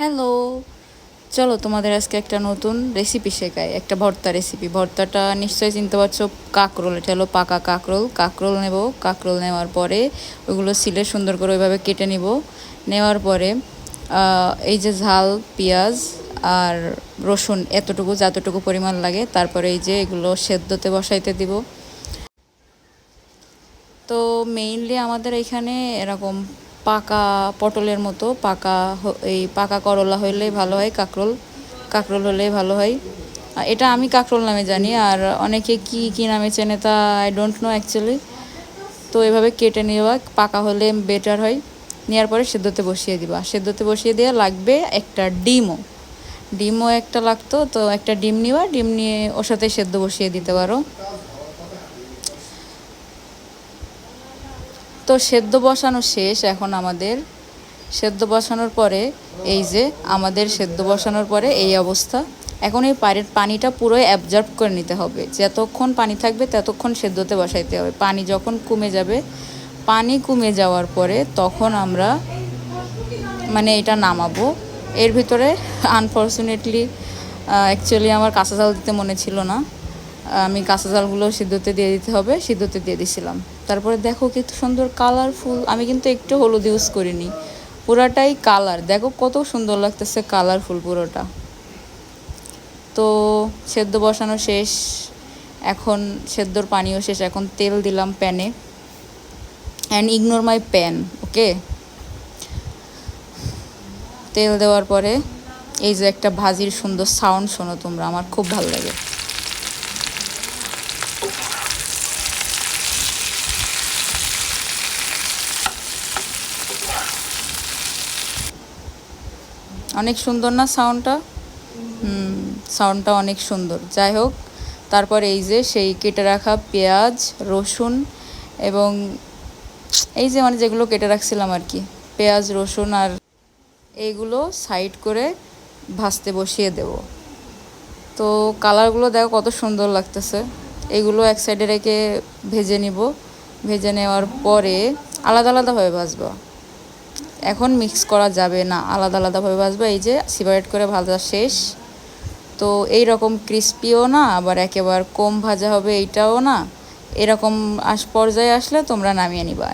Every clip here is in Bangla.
হ্যালো চলো, তোমাদের আজকে একটা নতুন রেসিপি শেখাই। একটা ভর্তা রেসিপি ভর্তাটা নিশ্চয়ই চিনতে পারছ, কাকরোল। এটা হলো পাকা কাকরোল। কাকরোল নেব। কাকরোল নেওয়ার পরে ওইগুলো সিলে সুন্দর করে ওইভাবে কেটে নিব। নেওয়ার পরে এই যে ঝাল, পেঁয়াজ আর রসুন এতটুকু, যতটুকু পরিমাণ লাগে, তারপরে এই যে এগুলো সেদ্ধতে বসাইতে দিব। তো মেইনলি আমাদের এখানে এরকম পাকা পটলের মতো, পাকা এই পাকা করলা হইলেই ভালো হয়, কাকরোল কাকরোল হলেই ভালো হয়। এটা আমি কাকরোল নামে জানি, আর অনেকে কি কি নামে চেনে তা আই ডোন্ট নো অ্যাকচুয়ালি তো এভাবে কেটে নেওয়া, পাকা হলে বেটার হয়। নেওয়ার পরে সেদ্ধতে বসিয়ে দিবা। সেদ্ধতে বসিয়ে দেওয়া লাগবে একটা ডিমও। ডিমও একটা লাগতো, তো একটা ডিম নিবা, ডিম নিয়ে ওর সাথে সেদ্ধ বসিয়ে দিতে পারো। তো সেদ্ধ বসানো শেষ এখন আমাদের। সেদ্ধ বসানোর পরে এই যে আমাদের সেদ্ধ বসানোর পরে এই অবস্থা। এখন এই পানির পানিটা পুরোই অ্যাবজর্ব করে নিতে হবে। যতক্ষণ পানি থাকবে ততক্ষণ সেদ্ধতে বসাইতে হবে। পানি যখন কমে যাবে, পানি কমে যাওয়ার পরে তখন আমরা মানে এটা নামাবো। এর ভিতরে আনফর্চুনেটলি অ্যাকচুয়ালি আমার কাঁচা জাল দিতে মনে ছিল না। আমি কাঁচা জালগুলো সিদ্ধতে দিয়ে দিতে হবে। সিদ্ধতে দিয়ে দিছিলাম। তারপরে দেখো কি সুন্দর কালারফুল আমি কিন্তু একটু হলুদ ইউজ করিনি। পুরাটাই কালার দেখো কত সুন্দর লাগতেছে কালারফুল পুরোটা। তো সেদ্ধ বসানো শেষ। এখন সেদ্ধর পানিও শেষ। এখন তেল দিলাম প্যানে and ignore my pan okay তেল দেওয়ার পরে এই যে একটা ভাজির সুন্দর সাউন্ড শোনো তোমরা, আমার খুব ভালো লাগে। অনেক সুন্দর না সাউন্ডটা হুম সাউন্ডটা অনেক সুন্দর। যাই হোক, তারপর এই যে সেই কেটে রাখা পেঁয়াজ, রসুন এবং এই যে মানে যেগুলো কেটে রাখছিলাম আর কি, পেঁয়াজ, রসুন আর এইগুলো সাইড করে ভাজতে বসিয়ে দেব। তো কালারগুলো দেখো কত সুন্দর লাগতেছে। এগুলো এক সাইডে রেখে ভেজে নিব। ভেজে নেওয়ার পরে আলাদা আলাদাভাবে ভাজবো। এখন মিক্স করা যাবে না, আলাদা আলাদাভাবে ভাজবো। এই যে সিপারেট করে ভাজা শেষ। তো এই রকম ক্রিস্পিও না, আবার একেবারে কম ভাজা হবে এইটাও না। এরকম আস, পর্যায়ে আসলে তোমরা নামিয়ে নিবা।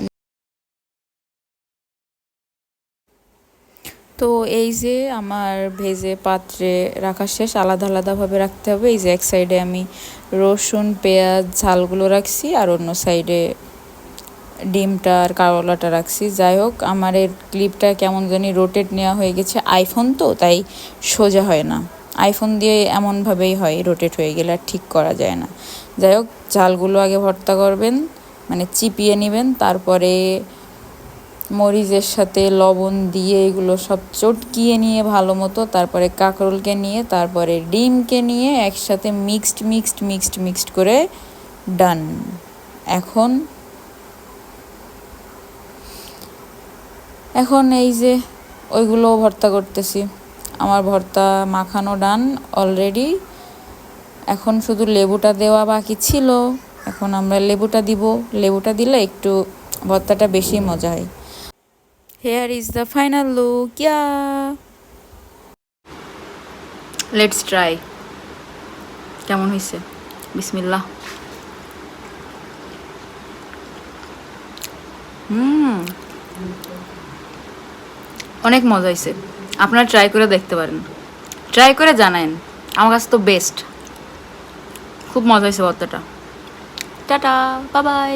তো এই যে আমার ভেজে পাত্রে রাখা শেষ, আলাদা আলাদাভাবে রাখতে হবে। এই যে এক সাইডে আমি রসুন, পেঁয়াজ, ঝালগুলো রাখছি আর অন্য সাইডে ডিমটা আর কারলাটা রাখছি। যাই হোক, আমার এর ক্লিপটা কেমন জানি রোটেট নেওয়া হয়ে গেছে। আইফোন তো, তাই সোজা হয় না। আইফোন দিয়ে এমনভাবেই হয় রোটেট হয়ে গেলে আর ঠিক করা যায় না। যাই হোক, ঝালগুলো আগে ভর্তা করবেন মানে চিপিয়ে নেবেন, তারপরে মরিচের সাথে লবণ দিয়ে এগুলো সব চটকিয়ে নিয়ে ভালো মতো, তারপরে কাঁকরোলকে নিয়ে, তারপরে ডিমকে নিয়ে একসাথে মিক্সড মিক্সড মিক্সড মিক্সড করে ডান এখন এখন এই যে ওইগুলো ভর্তা করতেছি। আমার ভর্তা মাখানো ডান অলরেডি এখন শুধু লেবুটা দেওয়া বাকি ছিল। এখন আমরা লেবুটা দিব। লেবুটা দিলে একটু ভর্তাটা বেশি মজা হয়। Here is the final look let's try কেমন হয়েছে? বিসমিল্লা হুম। অনেক মজা হয়েছে আপনারা ট্রাই করে দেখতে পারেন। ট্রাই করে জানায়েন। আমার কাছে তো বেস্ট খুব মজা হয়েছে ভর্তাটা টাটা বাবাই